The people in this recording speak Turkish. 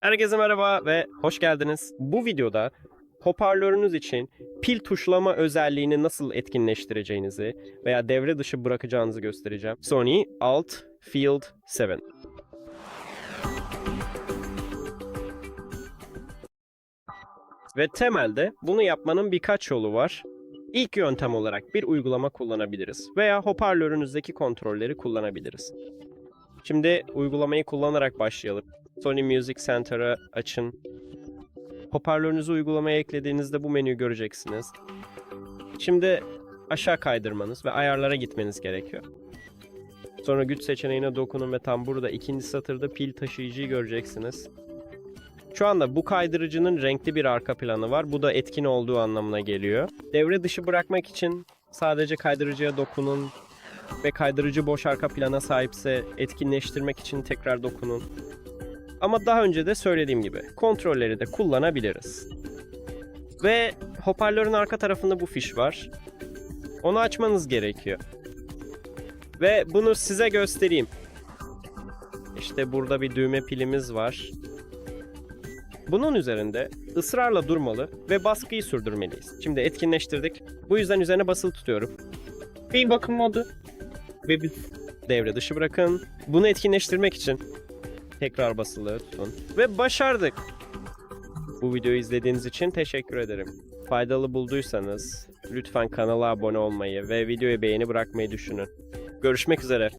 Herkese merhaba ve hoş geldiniz. Bu videoda hoparlörünüz için pil tuşlama özelliğini nasıl etkinleştireceğinizi veya devre dışı bırakacağınızı göstereceğim. Sony Alt Field 7. Ve temelde bunu yapmanın birkaç yolu var. İlk yöntem olarak bir uygulama kullanabiliriz veya hoparlörünüzdeki kontrolleri kullanabiliriz. Şimdi uygulamayı kullanarak başlayalım. Sony Music Center'ı açın. Hoparlörünüzü uygulamaya eklediğinizde bu menüyü göreceksiniz. Şimdi aşağı kaydırmanız ve ayarlara gitmeniz gerekiyor. Sonra güç seçeneğine dokunun ve tam burada ikinci satırda pil taşıyıcıyı göreceksiniz. Şu anda bu kaydırıcının renkli bir arka planı var. Bu da etkin olduğu anlamına geliyor. Devre dışı bırakmak için sadece kaydırıcıya dokunun ve kaydırıcı boş arka plana sahipse etkinleştirmek için tekrar dokunun. Ama daha önce de söylediğim gibi kontrolleri de kullanabiliriz. Ve hoparlörün arka tarafında bu fiş var. Onu açmanız gerekiyor. Ve bunu size göstereyim. İşte burada bir düğme pilimiz var. Bunun üzerinde ısrarla durmalı ve baskıyı sürdürmeliyiz. Şimdi etkinleştirdik. Bu yüzden üzerine basılı tutuyorum. Bir bakım modu. Ve biz devre dışı bırakın. Bunu etkinleştirmek için Tekrar basılı tutun. Ve başardık. Bu videoyu izlediğiniz için teşekkür ederim. Faydalı bulduysanız lütfen kanala abone olmayı ve videoya beğeni bırakmayı düşünün. Görüşmek üzere.